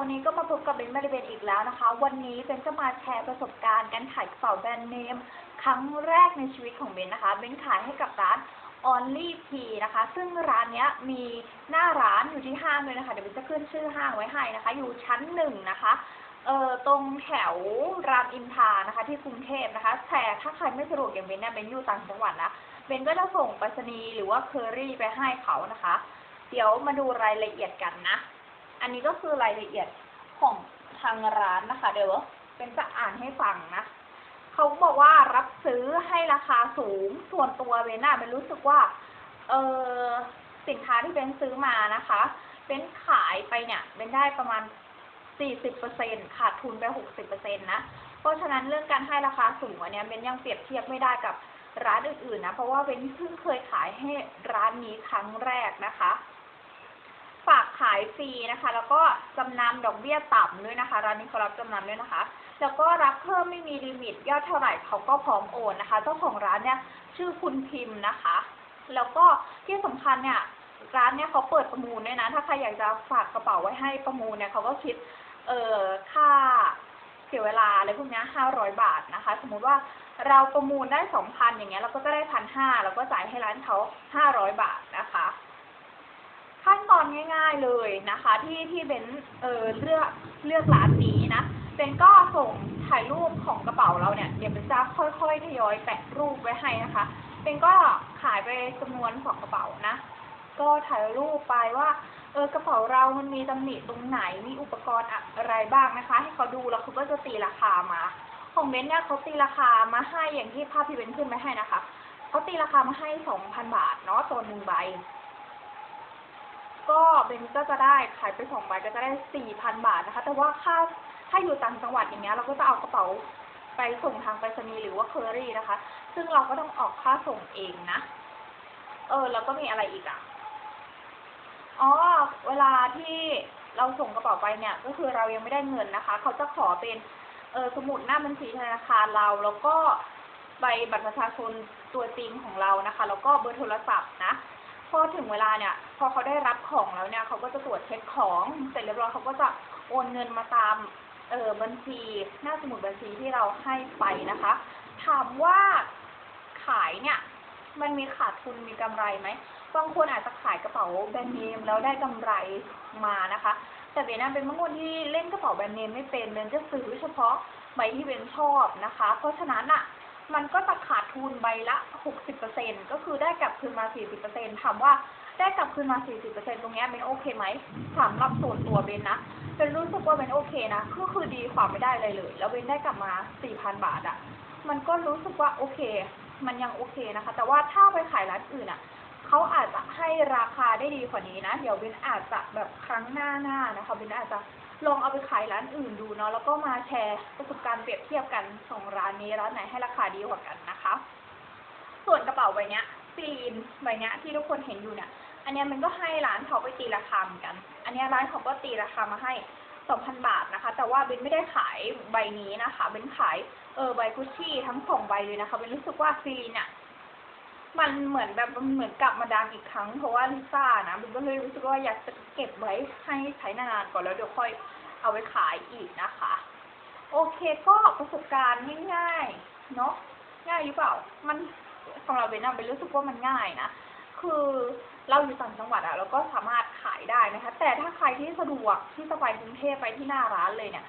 วันนี้ก็มาพบกับเบนมาริเบนอีกแล้วนะคะ วันนี้เบนจะมาแชร์ประสบการณ์การขายกระเป๋าแบรนด์เนมครั้งแรกในชีวิตของเบนนะคะ เบนขายให้กับร้าน Only P นะคะ ซึ่งร้านนี้มีหน้าร้านอยู่ที่ห้างเลยนะคะ เดี๋ยวเบนจะขึ้นชื่อห้างไว้ให้นะคะ อยู่ชั้นหนึ่งนะคะ เอ่อ ตรงแถวรามอินทานะคะ ที่กรุงเทพนะคะ แต่ถ้าใครไม่สะดวกอย่างเบนเนี่ยเบนอยู่ต่างจังหวัดนะ เบนก็จะส่งไปรษณีย์หรือว่าเคอรี่ไปให้เขานะคะ เดี๋ยวมาดูรายละเอียดกันนะ อันนี้ก็คือรายละเอียดของทางร้านนะคะ เดี๋ยวเป็นจะอ่านให้ฟังนะเขาบอกว่ารับซื้อให้ราคาสูงส่วนตัวเบนน่ะเป็นรู้สึกว่า เออสินค้าที่เบนซื้อมานะคะเบนขายไปเนี่ยเบนได้ประมาณ 40%ขาดทุนไป 60%นะ เพราะฉะนั้นเรื่องการให้ราคาสูงอันเนี้ยเบนยังเปรียบเทียบไม่ได้กับร้านอื่นๆนะ เพราะว่าเบนเพิ่งเคยขายให้ร้านนี้ครั้งแรกนะคะ ขายฟรีนะคะ แล้วก็จำนำดอกเบี้ยต่ำด้วยนะคะร้านนี้เขารับจำนำด้วยนะคะ แล้วก็รับเพิ่มไม่มีลิมิตยอดเท่าไหร่เขาก็พร้อมโอนนะคะ เจ้าของร้านเนี่ยชื่อคุณพิมพ์นะคะ แล้วก็ที่สำคัญเนี่ยร้านเนี่ยเขาเปิดประมูลด้วยนะ ถ้าใครอยากจะฝากกระเป๋าไว้ให้ประมูลเนี่ยเขาก็คิดเอ่อค่าเสียเวลาอะไรพวกนี้ห้าร้อยบาทนะคะ สมมุติว่าเราประมูลได้สองพันอย่างเงี้ยเราก็จะได้พันห้าเราก็จ่ายให้ร้านเขาห้าร้อยบาทนะคะ ตอนง่าย ๆเลยนะคะ ที่ที่เบนเออเลือกเลือกร้านนี้นะเบนก็ส่งถ่ายรูปของกระเป๋าเราเนี่ย เดี๋ยวเบนจะค่อยๆทยอยแปะรูปไว้ให้นะคะเบนก็ขายไปจำนวนสองกระเป๋านะ ก็ถ่ายรูปไปว่าเออกระเป๋าเรามันมีตำหนิตรงไหนมีอุปกรณ์อะไรบ้างนะคะ ให้เขาดูแล้วเขาก็จะตีราคามา ของเบนเนี่ยเขาตีราคามาให้อย่างที่ภาพที่เบนขึ้นไปให้นะคะเขาตีราคามาให้สองพันบาทเนาะตัวหนึ่งใบ ก็เบนก็จะได้ขายไปสองใบก็จะได้สี่พันบาทนะคะ แต่ว่าค่าถ้าอยู่ต่างจังหวัดอย่างเงี้ยเราก็จะเอากระเป๋าไปส่งทางไปรษณีย์หรือว่าเคอรี่นะคะ ซึ่งเราก็ต้องออกค่าส่งเองนะ เออ แล้วก็มีอะไรอีกอะ อ๋อ เวลาที่เราส่งกระเป๋าไปเนี่ย ก็คือเรายังไม่ได้เงินนะคะ เขาจะขอเป็นเออสมุดหน้าบัญชีธนาคารเรา แล้วก็ใบบัตรประชาชนตัวจริงของเรานะคะ แล้วก็เบอร์โทรศัพท์นะ พอถึงเวลาเนี่ย พอเขาได้รับของแล้วเนี่ยเขาก็จะตรวจเช็คของเสร็จเรียบร้อยเขาก็จะโอนเงินมาตามเออบัญชีหน้าสมุดบัญชีที่เราให้ไปนะคะ ถามว่าขายเนี่ย มันมีขาดทุนมีกำไรไหมบางคนอาจจะขายกระเป๋าแบรนด์เนมแล้วได้กำไรมานะคะ แต่เบนน่ะเป็นบางคนที่เล่นกระเป๋าแบรนด์เนมไม่เป็นเบนจะซื้อเฉพาะใบที่เบนชอบนะคะ เพราะฉะนั้นอะมันก็จะขาดทุนใบละหกสิบเปอร์เซ็นก็คือได้กลับคืนมาสี่สิบเปอร์เซ็นถามว่า ได้กลับคืนมาสี่สิบเปอร์เซ็นตรงนี้ยเบนโอเคไหมสำหรับส่วนตัวเบนนะเป็นรู้สึกว่าเบนโอเคนะก็คือดีกว่าไม่ได้เลยเลย แล้วเบนได้กลับมาสี่พันบาทอะ มันก็รู้สึกว่าโอเค มันยังโอเคนะคะ แต่ว่าถ้าไปขายร้านอื่นอะเขาอาจจะให้ราคาได้ดีกว่านี้นะ เดี๋ยวเบนอาจจะแบบครั้งหน้าหน้านะคะเบนอาจจะลองเอาไปขายร้านอื่นดูเนาะ แล้วก็มาแชร์ประสบการณ์เปรียบเทียบกันสองร้านนี้ร้านไหนให้ราคาดีกว่ากันนะคะ ส่วนกระเป๋าใบเนี้ยซีนใบเนี้ยที่ทุกคนเห็นอยู่เนี่ย อันเนี้ยมันก็ให้ร้านเขาไปตีราคาเหมือนกัน อันเนี้ยร้านเขาก็ตีราคามาให้สองพันบาทนะคะ แต่ว่าเบนไม่ได้ขายใบนี้นะคะเบนขายเออใบกุชชี่ทั้งสองใบเลยนะคะเบนรู้สึกว่าซีนเนี่ยมันเหมือนแบบมันเหมือนกลับมาดังอีกครั้ง เพราะว่าลิซ่านะมันก็เลยรู้สึกว่าอยากจะเก็บไว้ให้ใช้นานๆก่อนแล้วเดี๋ยวค่อยเอาไปขายอีกนะคะ โอเคก็ประสบการณ์ง่ายๆเนาะง่ายหรือเปล่า มันสำหรับเบนอะเบนรู้สึกว่ามันง่ายนะ คือเราอยู่ต่างจังหวัดอะเราก็สามารถขายได้นะคะ แต่ถ้าใครที่สะดวกที่จะไปกรุงเทพไปที่หน้าร้านเลยเนี่ย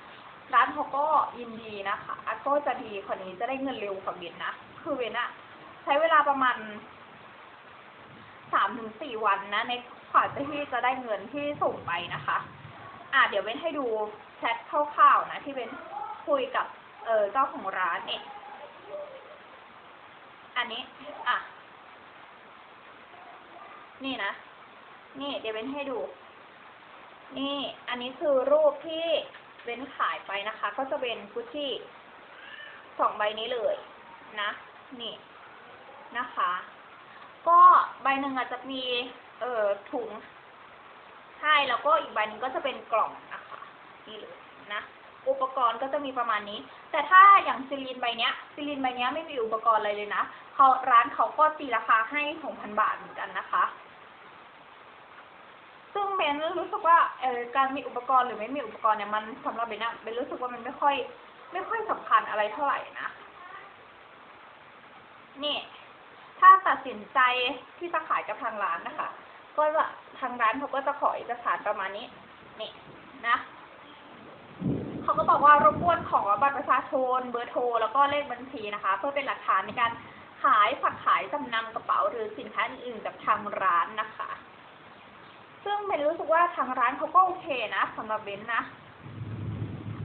ร้านเขาก็ยินดีนะคะก็จะดีกว่านี้จะได้เงินเร็วกว่าเบนนะ คือเบนอะใช้เวลาประมาณสามถึงสี่วันนะ ในกว่าจะที่จะได้เงินที่ส่งไปนะคะ อะเดี๋ยวเบนให้ดูแชทคร่าวๆนะ ที่เบนคุยกับเออเจ้าของร้านเนี่ยอันนี้ อะ นี่นะ นี่เดี๋ยวเบนให้ดู นี่ อันนี้คือรูปที่เบนขายไปนะคะ ก็จะเป็นกุชชี่สองใบนี้เลยนะ นี่นะคะ ก็ใบหนึ่งอาจจะมี เอ่อถุงให้แล้วก็อีกใบหนึ่งก็จะเป็นกล่องนะคะนี่เลยนะ อุปกรณ์ก็จะมีประมาณนี้ แต่ถ้าอย่างซิลินใบเนี้ยซิลินใบเนี้ยไม่มีอุปกรณ์อะไรเลยนะเขาร้านเขาก็ตีราคาให้สองพันบาทเหมือนกันนะคะ นรู้สึกว่าเออการมีอุปกรณ์หรือไม่มีอุปกรณ์เนี่ยมันสำหรับเบนอะเบนรู้สึกว่ามันไม่ค่อย ไม่ค่อยสำคัญอะไรเท่าไหร่นะนี่ถ้าตัดสินใจที่จะขายกับทางร้านนะคะ ก็จะทางร้านเขาก็จะขอเอกสารประมาณนี้ นี่นะเขาก็บอกว่ารบกวนขอบัตรประชาชน เบอร์โทรแล้วก็เลขบัญชีนะคะ เพื่อเป็นหลักฐานในการขายฝากขายจำนำกระเป๋าหรือสินค้าอื่นๆกับทางร้านนะคะ ซึ่งเบนรู้สึกว่าทางร้านเขาก็โอเคนะสำหรับเบนนะ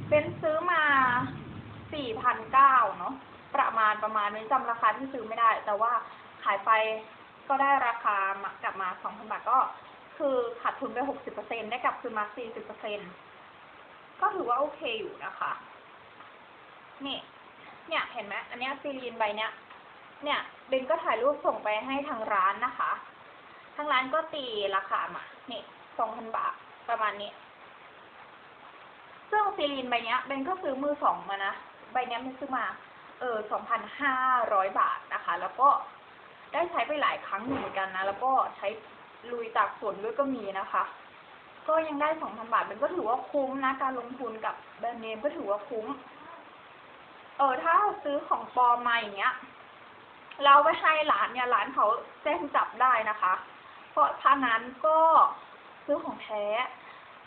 เบนซื้อมาสี่พันเก้าเนาะประมาณประมาณนี้จำราคาที่ซื้อไม่ได้ แต่ว่าขายไปก็ได้ราคากลับมาสองพันบาทก็คือขาดทุนไปหกสิบเปอร์เซ็นได้กลับคืนมาสี่สิบเปอร์เซ็นก็ถือว่าโอเคอยู่นะคะ นี่ เนี่ยเห็นไหมอันเนี้ยซีรีนใบเนี้ย เนี่ยเบนก็ถ่ายรูปส่งไปให้ทางร้านนะคะ ทางร้านก็ตีราคามา นี่สองพันบาทประมาณนี้ซึ่งซีรีนใบเนี้ยเบนก็ซื้อมือสองมานะ ใบเนี้ยเบนซื้อมา เออสองพันห้าร้อยบาทนะคะ แล้วก็ได้ใช้ไปหลายครั้งเหมือนกันนะ แล้วก็ใช้ลุยตากฝนด้วยก็มีนะคะ ก็ยังได้สองพันบาท มันก็ถือว่าคุ้มนะ การลงทุนกับแบรนด์เนมก็ถือว่าคุ้ม เออ ถ้าซื้อของปลอมมาอย่างเงี้ย เราไปให้ร้านเนี่ยร้านเขาแจ้งจับได้นะคะ ราะถ้างั้นก็ซื้อของแท้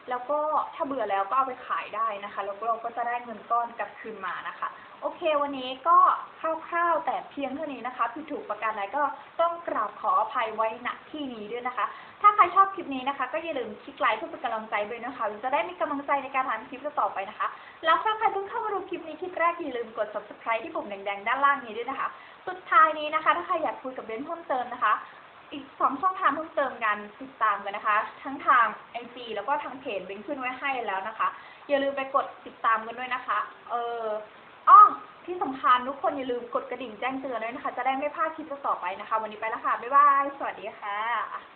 แล้วก็ถ้าเบื่อแล้วก็เอาไปขายได้นะคะ แล้วเราก็จะได้เงินก้อนกลับคืนมานะคะ โอเค วันนี้ก็คร่าวๆแต่เพียงเท่านี้นะคะผิดถูกประการใดก็ต้องกราบขออภัยไว้ณที่นี้ด้วยนะคะ ถ้าใครชอบคลิปนี้นะคะ ก็อย่าลืมคลิกไลค์เพื่อเป็นกำลังใจด้วยนะคะจะได้มีกำลังใจในการทำคลิปต่อไปนะคะ แล้วถ้าใครเพิ่งเข้ามาดูคลิปนี้คลิปแรกอย่าลืมกด subscribe ที่ปุ่มแดงๆด้านล่างนี้ด้วยนะคะ สุดท้ายนี้นะคะ ถ้าใครอยากคุยกับเบนเพิ่มเติมนะคะ อีกสองช่องทางเพิ่มเติมกันติดตามกันนะคะ ทั้งทางไอจีแล้วก็ทางเพจเบงขึ้นไว้ให้แล้วนะคะ อย่าลืมไปกดติดตามกันด้วยนะคะ เอออ้อที่สำคัญทุกคนอย่าลืมกดกระดิ่งแจ้งเตือนด้วยนะคะ จะได้ไม่พลาดคลิปต่อไปนะคะ วันนี้ไปแล้วค่ะ บ๊ายบาย สวัสดีค่ะ